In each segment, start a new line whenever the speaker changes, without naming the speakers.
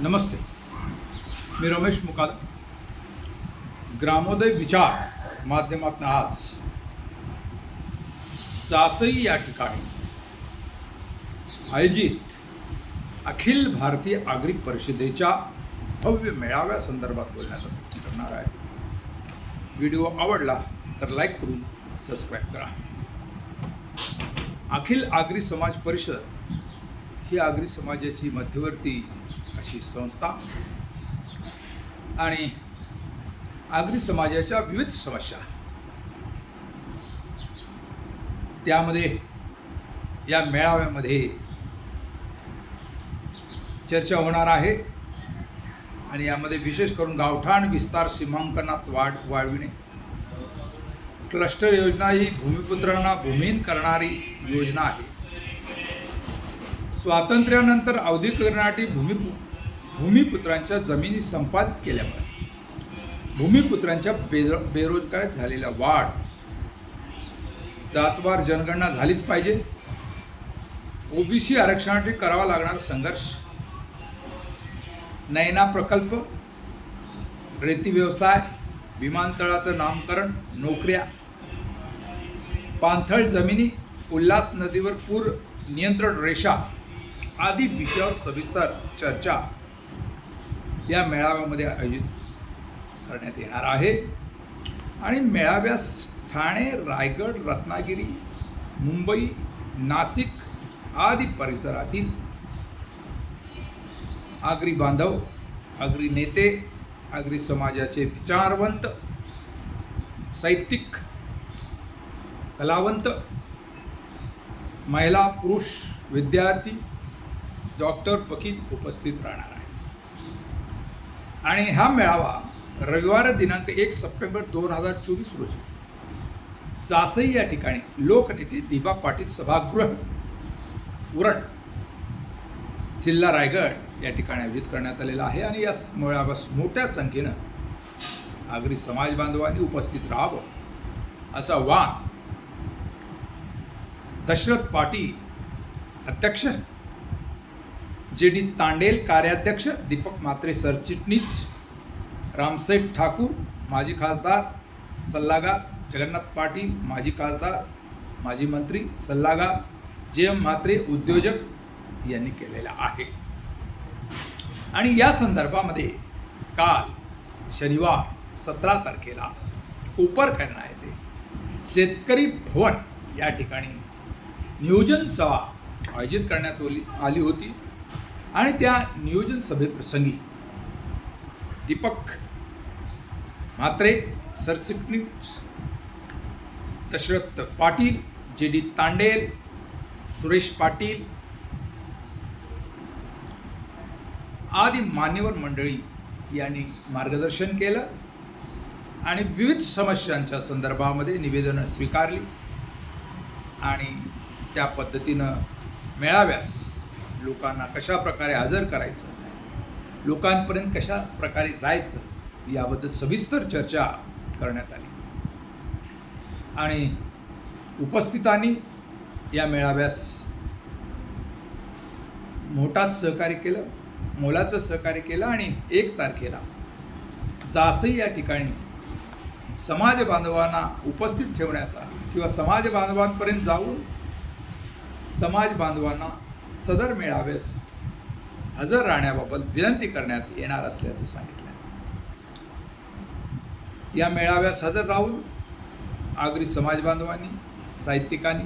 नमस्ते। मी रमेश मुकाद। ग्रामोदय विचार माध्यमातून आज चासई या ठिकाणी आयोजित अखिल भारतीय आगरी परिषदेच्या भव्य मेळाव्या संदर्भात बोलण्याचा प्रयत्न करणार आहे. व्हिडिओ आवडला तर लाईक करून सबस्क्राईब करा. अखिल आगरी समाज परिषद ही आगरी समाजाची मध्यवर्ती अशी संस्था आणि आगरी समाजाच्या विविध समस्या. त्यामध्ये या मेळाव्यामध्ये चर्चा होणार आहे आणि यामध्ये विशेष करून गावठाण विस्तार सीमांकनात वाढ वाढविणे. क्लस्टर योजना ही भूमिपुत्रांना भूमिहीन करणारी योजना आहे. स्वातंत्र्यानंतर औद्योगिकरणासाठी भूमिपु भूमिपुत्रांच्या जमिनी संपादित केल्यामुळे भूमिपुत्रांच्या बेरो बेरोजगारीत झालेल्या वाढ जातवार जनगणना झालीच पाहिजे. ओबीसी आरक्षणासाठी करावा लागणारा संघर्ष. नयना प्रकल्प रेती व्यवसाय विमानतळाचं नामकरण नोकऱ्या. पाणथळ जमिनी उल्हास नदीवर पूर नियंत्रण रेषा. आदी विषयावर सविस्तर चर्चा या मेळाव्यामध्ये आयोजित करण्यात येणार आहे. आणि मेळाव्यास ठाणे रायगड रत्नागिरी मुंबई नाशिक आदी परिसरातील आगरी बांधव आगरी नेते आगरी समाजाचे विचारवंत साहित्यिक कलावंत महिला पुरुष विद्यार्थी डॉक्टर पकीत उपस्थित राहणार आहे आणि हा मेळावा रविवार दिनांक एक सप्टेंबर दोन हजार चोवीस रोजी चासई या ठिकाणी लोकनेते दिबा पाटील सभागृह उरण जिल्हा रायगड या ठिकाणी आयोजित करण्यात आलेला आहे आणि या मेळाव्यास मोठ्या संख्येनं आगरी समाज बांधवांनी उपस्थित राहावं असा वाद दशरथ पाटील अध्यक्ष जे डी तांडेल कार्याध्यक्ष दीपक म्हात्रे सरचिटणीस रामसेठ ठाकूर माजी खासदार सल्लागार जगन्नाथ पाटील माजी खासदार माजी मंत्री सल्लागार जे एम म्हात्रे उद्योजक यांनी केलेला आहे. आणि या संदर्भामध्ये काल शनिवार सतरा तारखेला कोपरखैरणा येथे शेतकरी भवन या ठिकाणी नियोजन सभा आयोजित करण्यात आली होती. आणि त्या नियोजन सभेप्रसंगी दीपक म्हात्रे सरचिटणीस दशरथ पाटील जे डी तांडेल सुरेश पाटील आदी मान्यवर मंडळी यांनी मार्गदर्शन केलं आणि विविध समस्यांच्या संदर्भामध्ये निवेदनं स्वीकारली आणि त्या पद्धतीनं मेळाव्यास लोकांना कशा प्रकारे हजर करायचं लोकांपर्यंत कशा प्रकारे जायचं याबद्दल सविस्तर चर्चा करण्यात आली. आणि उपस्थितांनी या मेळाव्यास मोठाच सहकार्य केलं मोलाचं सहकार्य केलं आणि एक तारखेला जासई या ठिकाणी समाज बांधवांना उपस्थित ठेवण्याचा किंवा समाज बांधवांपर्यंत जाऊन समाज बांधवांना सदर मेळाव्यास हजर राहण्याबाबत विनंती करण्यात येणार असल्याचं सांगितलं. या मेळाव्यास हजर राहून आगरी समाजबांधवांनी साहित्यिकांनी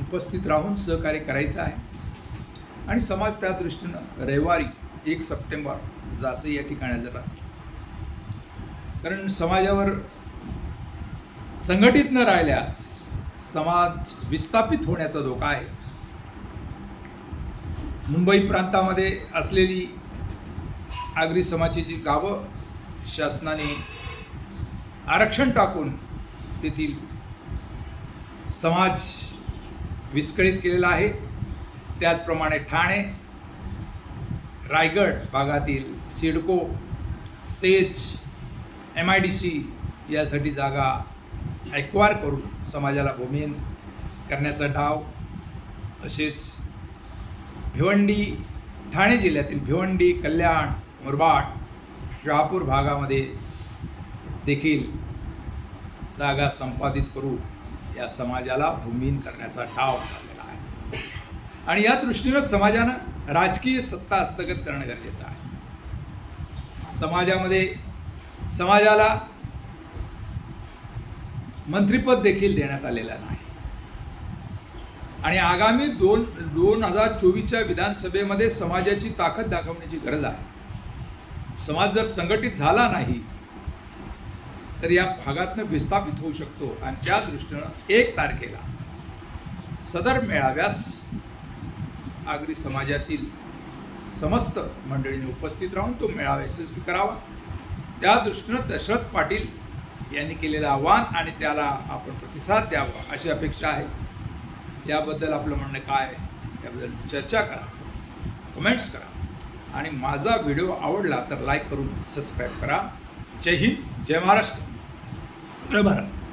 उपस्थित राहून सहकार्य करायचं आहे आणि समाज त्या दृष्टीनं रविवारी एक सप्टेंबर जासई या ठिकाणी हजर राहतील. कारण समाजावर संघटित न राहिल्यास समाज विस्थापित होण्याचा धोका आहे. मुंबई प्रांतामध्ये असलेली आगरी समाजाची गावं शासनाने आरक्षण टाकून तेथील समाज विस्कळीत केलेला आहे. त्याचप्रमाणे ठाणे रायगड भागातील CIDCO SEZ M I D C यासाठी जागा ॲक्वायर करून समाजाला भूमिहीन करण्याचा डाव तसेच भिवंडी ठाणे जिल्ह्यातील भिवंडी कल्याण मुरबाड शहापूर भागामध्ये देखील जागा संपादित करू या समाजाला भूमिहीन करण्याचा डाव चाललेला आहे. आणि या दृष्टीनं समाजानं राजकीय सत्ता हस्तगत करणं गरजेचं आहे. समाजामध्ये समाजाला मंत्रिपद देखील देण्यात आलेलं नाही. आणि आगामी दोन दोन हजार चोवीसच्या विधानसभेमध्ये समाजाची ताकद दाखवण्याची गरज आहे. समाज जर संघटित झाला नाही तर या भागातनं विस्थापित होऊ शकतो. आणि त्या दृष्टीनं एक तारखेला सदर मेळाव्यास आगरी समाजातील समस्त मंडळींनी उपस्थित राहून तो मेळावा यशस्वी करावा. त्या दृष्टीनं दशरथ पाटील यांनी केलेलं आव्हान आणि त्याला आपण प्रतिसाद द्यावा अशी अपेक्षा आहे. याबद्दल आपलं म्हणणं काय याबद्दल चर्चा करा. कमेंट्स करा. आणि माझा व्हिडिओ आवडला तर लाईक करून सबस्क्राईब करा. जय हिंद जय महाराष्ट्र. जय भारत.